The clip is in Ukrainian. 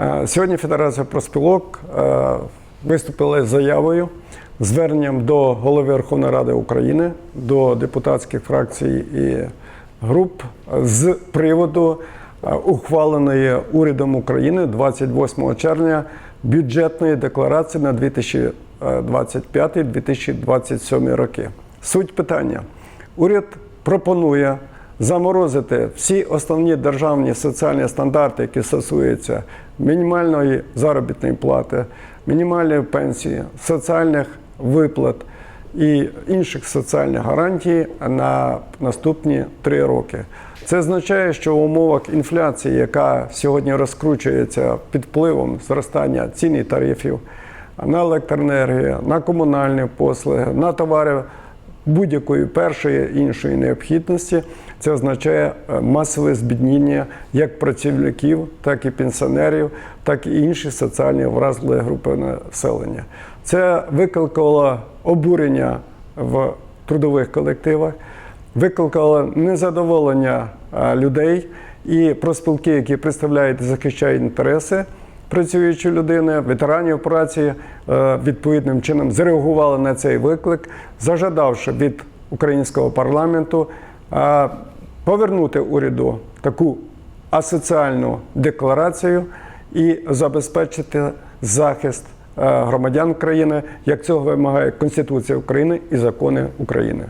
Е, Сьогодні Федерація профспілок е, виступила з заявою, зверненням до голови Верховної Ради України, до депутатських фракцій і груп з приводу е, ухваленої урядом України 28 червня бюджетної декларації на 2025-2027 роки. Суть питання. Уряд пропонує заморозити всі основні державні соціальні стандарти, які стосуються мінімальної заробітної плати, мінімальної пенсії, соціальних виплат і інших соціальних гарантій на наступні три роки. Це означає, що в умовах інфляції, яка сьогодні розкручується під впливом зростання цін і тарифів на електроенергію, на комунальні послуги, на товари будь-якої першої іншої необхідності, це означає е, масове збідніння як працівників, так і пенсіонерів, так і інші соціальні вразливі групи населення. Це викликало обурення в трудових колективах, викликало незадоволення е, людей і профспілки, які представляють і захищають інтереси працюючої людини, ветеранів праці е, відповідним чином зреагували на цей виклик, зажадавши від українського парламенту е, повернути уряду таку асоціальну декларацію і забезпечити захист е, громадян країни, як цього вимагає Конституція України і закони України.